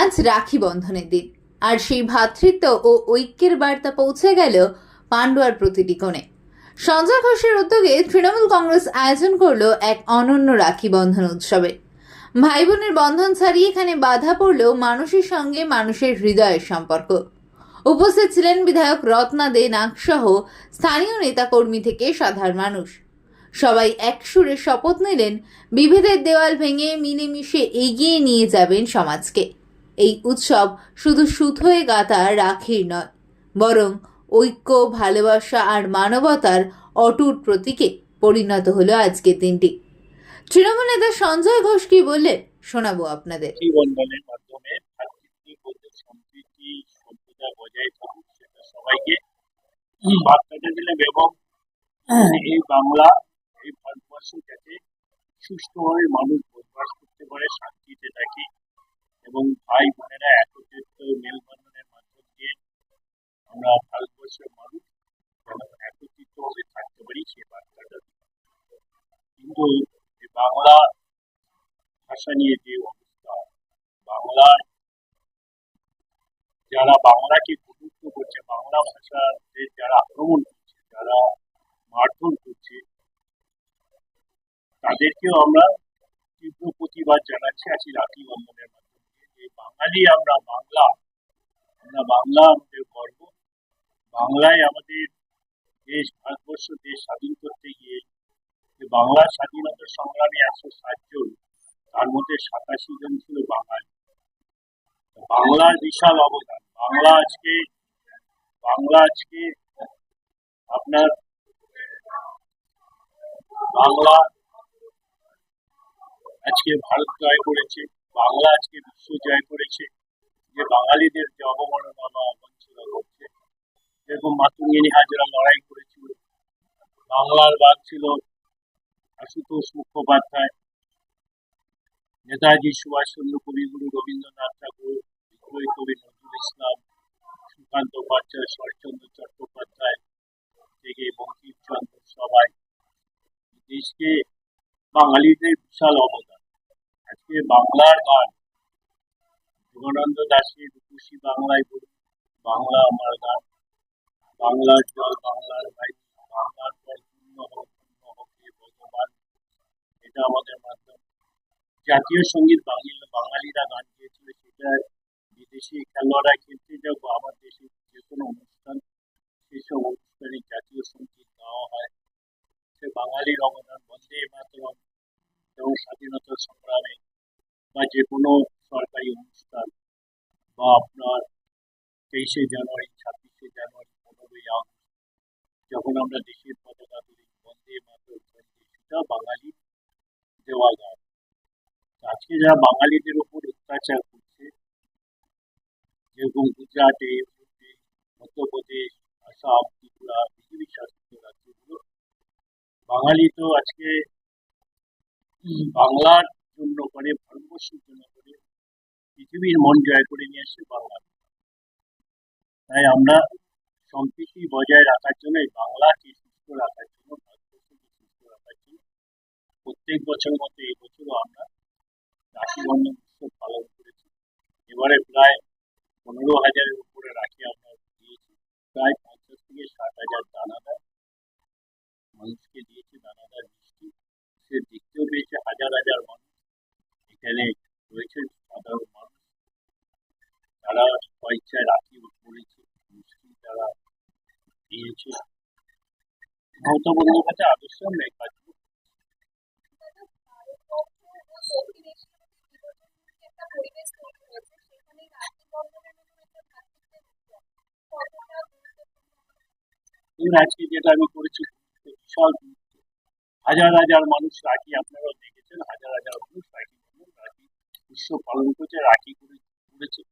আজ রাখি বন্ধনের দিন। আর সেই ভ্রাতৃত্ব ও ঐক্যের বার্তা পৌঁছে গেল পান্ডুয়ার প্রতিটি কোণে। সঞ্জয় ঘোষের উদ্যোগে তৃণমূল কংগ্রেস আয়োজন করল এক অনন্য রাখি বন্ধন উৎসবে। ভাই বোনের বন্ধন ছাড়িয়ে এখানে বাধা পড়লেও মানুষের সঙ্গে মানুষের হৃদয়ের সম্পর্ক। উপস্থিত ছিলেন বিধায়ক রত্না দে নাগসহ স্থানীয় নেতাকর্মী থেকে সাধারণ মানুষ। সবাই এক একসুরে শপথ নিলেন, বিভেদের দেওয়াল ভেঙে মিলেমিশে এগিয়ে নিয়ে যাবেন সমাজকে। এই উৎসব শুধু সুতোয় গাঁথা রাখির নয়, বরং ঐক্য, ভালোবাসা আর মানবতার অটুট প্রতীকে পরিণত হলো আজকের দিনটি। তৃণমূল নেতা সঞ্জয় ঘোষ কি বললেন শোনাবো আপনাদের। এই বাংলা, এই ভারতবর্ষ যাতে সুষ্ঠুভাবে মানুষ বসবাস করতে পারে, শান্তিতে থাকে। এবং ভাই বোনেরা একত্রিত মেলবন্ধনের মাধ্যম দিয়ে আমরা ভারতবর্ষের মানুষ যেন একত্রিত ভাবে থাকতে পারি সেই বার্তাটা কিন্তু বাংলা ভাষা নিয়ে যে অবস্থা বাংলার যারা বাংলাকে গুরুত্ব করছে, বাংলা ভাষাতে যারা আক্রমণ করছে, যারা মারধর করছে, তাদেরকেও আমরা তীব্র প্রতিবাদ জানাচ্ছি। আজকে রাখি বন্ধনের মাধ্যমে। বাঙালি আমরা বাংলা। আমরা বাংলা আমাদের গর্ব। বাংলায় আমাদের দেশ, ভারতবর্ষ, দেশ স্বাধীন করতে গিয়ে যে বাংলার স্বাধীনতা সংগ্রামী একশো জন, তার মধ্যে সাতাশি জন ছিল বাঙালি। বাংলার বিশাল অবদান। বাংলা আজকে বাংলা আজকে আপনার বাংলা আজকে ভারত জয় করেছে। বাংলা আজকে বিশ্ব জয় করেছে। যে বাঙালিদের যে অবমাননা বা অবঞ্চনা করছে যেরকম মাতঙ্গিনী হাজরা লড়াই করেছিল, বাংলার বাদ ছিল আশুতোষ মুখোপাধ্যায়, নেতাজি সুভাষচন্দ্র কবিগুরু রবীন্দ্রনাথ ঠাকুর বিদ্রোহী কবি নজরুল ইসলাম, সুকান্ত উপাধ্যায়, শরৎচন্দ্র চট্টোপাধ্যায় থেকে বঙ্কিমচন্দ্র সবাই। দেশকে বাঙালিদের বিশাল অবদান। আজকে বাংলার গান যোগানন্দ দাসের রূপসী বাংলায় বলুন বাংলা আমার গান। বাংলার জল, বাংলার বায়ু, বাংলার পর পূর্ণ হোক পূর্ণ হোক ভগবান। এটা আমাদের মাধ্যম। জাতীয় সংগীত বাঙালি, বাঙালিরা গান গেয়েছিল, সেটা বিদেশি খেলোয়াড়রা খেলতে যাব আমার দেশে যে কোনো অনুষ্ঠান, সেসব অনুষ্ঠানে জাতীয় সংগীত গাওয়া হয়। সে বাঙালির অবদান বন্দে মাতরম এবং স্বাধীনতা সংগ্রামে বা যে কোনো সরকারি অনুষ্ঠান বা আপনার তেইশে জানুয়ারি, ছাব্বিশে জানুয়ারি, পনেরোই আগস্ট, যখন আমরা দেশের পতাকা তুলি, বন্দে বন্দে সেটা বাঙালি দেওয়া গান। আজকে যারা বাঙালিদের উপর অত্যাচার করছে, যেরকম গুজরাটে মধ্যপ্রদেশ, আসাম, ত্রিপুরা বিজেপি শাসিত রাজ্যগুলো, বাঙালি তো আজকে বাংলার জন্য করে ভারতবর্ষের জন্য করে, পৃথিবীর মন জয় করে নিয়ে আসছে বাংলা। তাই আমরা সম্প্রীতি বজায় রাখার জন্য, এই বাংলাকে সুস্থ রাখার জন্য ভারতবর্ষকে সুস্থ রাখার জন্য, প্রত্যেক বছর মতো এই বছরও আমরা রাখি বন্ধন উৎসব পালন করেছি। এবারে প্রায় পনেরো হাজারের উপরে রাখি আমরা দিয়েছি। প্রায় পঞ্চাশ থেকে ষাট হাজার দানাদার মানুষকে দিয়েছি, দানাদার মিষ্টি। সে দেখতেও পেয়েছে হাজার হাজার মানুষ। এখানে রয়েছেন সাধারণ মানুষ। তারা স্বেচ্ছায় রাখি পড়েছে মিষ্টি তারা দিয়েছে। মমতা বন্দ্যোপাধ্যায় আদর্শ আমরা আজকে যেটা আমি করেছি, বিশাল গুরুত্ব। হাজার হাজার মানুষ রাখি আপনারাও দেখেছেন, হাজার হাজার মানুষ রাখি। উৎসব পালন করেছে, রাখি করে করেছে।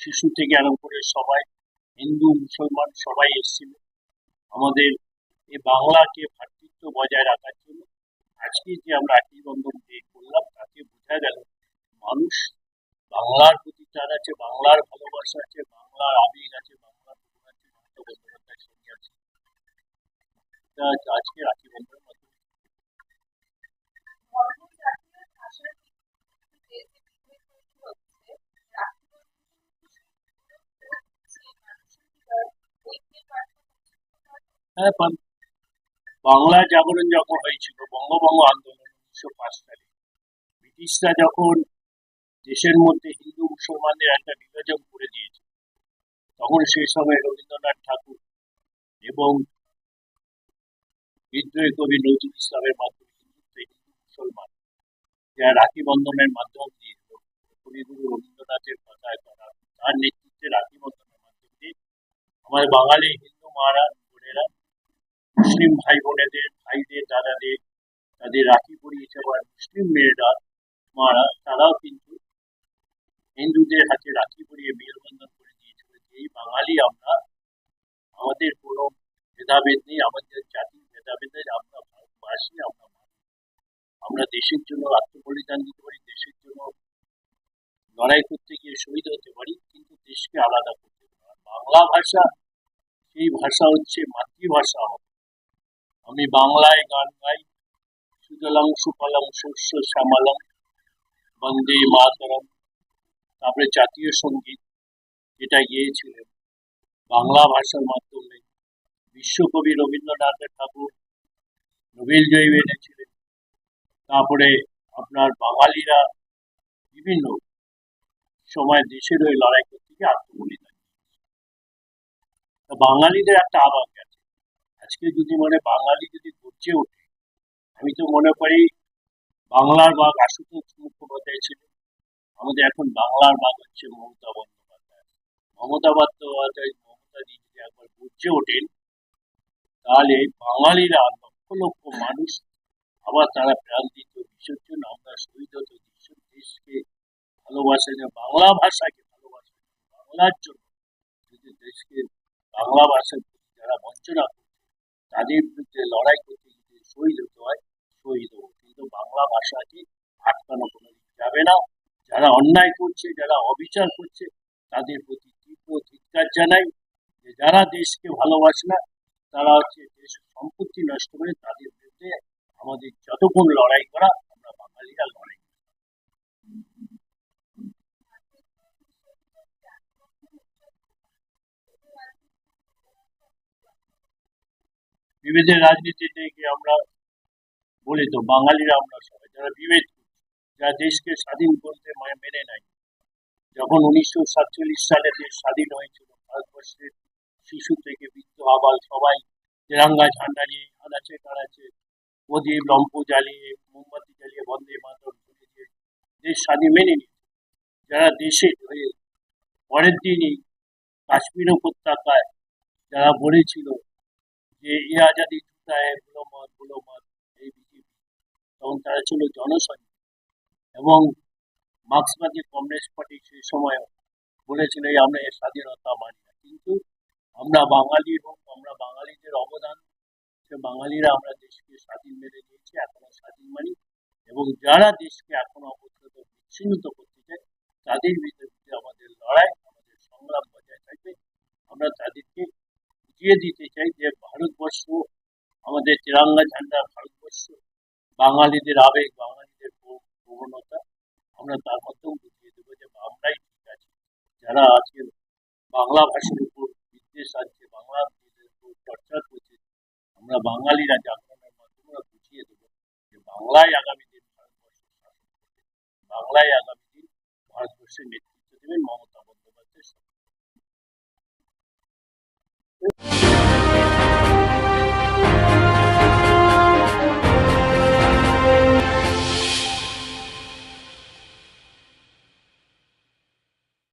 শিশু থেকে আরম্ভ করে সবাই, হিন্দু, মুসলমান সবাই এসেছিল। আমাদের এই বাংলাকে ভ্রাতৃত্ব বজায় রাখার জন্য আজকে যে আমরা বাংলা জাগরণ যখন হয়েছিল, বঙ্গভঙ্গ আন্দোলন উনিশশো পাঁচ সালে, ব্রিটিশরা যখন দেশের মধ্যে হিন্দু মুসলমানদের একটা বিভাজন করে দিয়েছে তখন সেই সময় রবীন্দ্রনাথ ঠাকুর এবং বিদ্রোহী কবি নজরুল ইসলামের মাধ্যমে হিন্দুত্ব, হিন্দু মুসলমান, যারা রাখি বন্ধনের মাধ্যম দিয়ে কবিগুরু রবীন্দ্রনাথের কথায় করা তার নেতৃত্বে রাখি বন্ধনের মাধ্যম দিয়ে আমাদের বাঙালি মুসলিম ভাই বোনেদের ভাইদের, দাদাদের, তাদের রাখি পরিয়েছে আবার মুসলিম মেয়েরা, মারা, তারাও কিন্তু হিন্দুদের হাতে রাখি পরিয়ে মেলবন্ধন করে দিয়েছিল এই বাঙালি আমরা, আমাদের কোনো ভেদাভেদ নেই, আমাদের জাতির ভেদাভেদ নেই, আমরা ভারতবাসী, আমরা আমরা দেশের জন্য আত্মবলিদান দিতে পারি, দেশের জন্য লড়াই করতে গিয়ে শহীদ হতে পারি, কিন্তু দেশকে আলাদা করতে পারি বাংলা ভাষা, সেই ভাষা হচ্ছে মাতৃভাষা আমাদের আমি বাংলায় গান গাই। সুজলং, সুফলং শস্য শ্যামলং, বন্দে মাতরম। তারপরে জাতীয় সংগীত, যেটা গিয়েছিলেন। বাংলা ভাষার মাধ্যমে বিশ্বকবি রবীন্দ্রনাথ ঠাকুর নোবেল জয়ী এনেছিলেন। তারপরে আপনার বাঙালিরা বিভিন্ন সময় দেশের ওই লড়াই করতে গিয়ে আত্মবলিদান বাঙালিদের একটা আবেগ আছে আজকে যদি মানে বাঙালি যদি গর্জে ওঠে, আমি তো মনে করি বাংলার বাঘ আশুতোষ মুখোপাধ্যায় ছিল। আমাদের এখন বাংলার বাঘ হচ্ছে মমতা বন্দ্যোপাধ্যায়। মমতা বন্দ্যোপাধ্যায় মমতাজি যদি একবার গর্জে ওঠেন, তাহলে বাঙালিরা লক্ষ লক্ষ মানুষ আবার তারা প্রাণ দিত দেশের জন্য আমরা শহীদ হতো দেশের দেশকে ভালোবাসা যে বাংলা ভাষাকে ভালোবাসা বাংলার জন্য যদি দেশকে বাংলা ভাষার প্রতি যারা বঞ্চনা করছে তাদের বিরুদ্ধে লড়াই করতে যদি শহীদ হতে হয়, শহীদ হব। কিন্তু বাংলা ভাষাকে আটকানো কোনো যাবে না। যারা অন্যায় করছে, যারা অবিচার করছে, তাদের প্রতি তীব্র ধিক্কার জানাই যে যারা দেশকে ভালোবাসে না, তারা হচ্ছে দেশ সম্পত্তি নষ্ট করে তাদের বিরুদ্ধে আমাদের যতক্ষণ লড়াই করা, আমরা বাঙালিরা লড়াই বিভেদের রাজনীতি থেকে আমরা বলি তো, বাঙালিরা আমরা সবাই, যারা বিভেদ যারা দেশকে স্বাধীন করতে মানে নেয়। যখন উনিশশো সাতচল্লিশ সালে দেশ স্বাধীন হয়েছিল, ভারতবর্ষের শিশু থেকে বৃদ্ধ আবাল সবাই তেরাঙ্গা ঝান্ডা নিয়ে আনাচে কানাচে প্রদীপ লম্প জ্বালিয়ে, মোমবাতি জ্বালিয়ে বন্দে মাতরম করে দিয়ে দেশ স্বাধীন মেনে নিয়েছে। যারা দেশে হয়ে পরের দিনই কাশ্মীর উপত্যকায় যারা বলেছিল যে এ আজাদি ছুটা হ্যাঁ গুলো মতগুলো মত, এই বিজেপি। তখন তারা ছিল জনসংখ্যা এবং মার্ক্সবাদী কংগ্রেস পার্টি সেই সময় বলেছিল আমরা এর স্বাধীনতা মানি না। কিন্তু আমরা বাঙালি হোক আমরা বাঙালিদের অবদান, সে বাঙালিরা আমরা দেশকে স্বাধীন মেনে নিয়েছি, এখনও স্বাধীন মানি। এবং যারা দেশকে এখনও অবস্থিত বিচ্ছিন্ন করতে চায়, তাদের বিরুদ্ধে আমাদের লড়াই, আমাদের সংগ্রাম বজায় থাকবে। আমরা তাদেরকে বুঝিয়ে দিতে চাই যে ভারতবর্ষ, আমাদের তিরঙ্গা ঝান্ডা, ভারতবর্ষ, বাঙালিদের আবেগ, বাঙালিদের প্র- প্রবণতা, আমরা তার মাধ্যমে বুঝিয়ে দেবো যে আমরাই ঠিক আছি। যারা আজকে বাংলা ভাষার উপর বিদ্বেষ আছে, বাংলা উপর চর্চা করছে, আমরা বাঙালিরা জাগরণের মাধ্যমে বুঝিয়ে দেবো যে বাংলায় আগামী দিন ভারতবর্ষ বাংলায় আগামী দিন ভারতবর্ষের নেতৃত্ব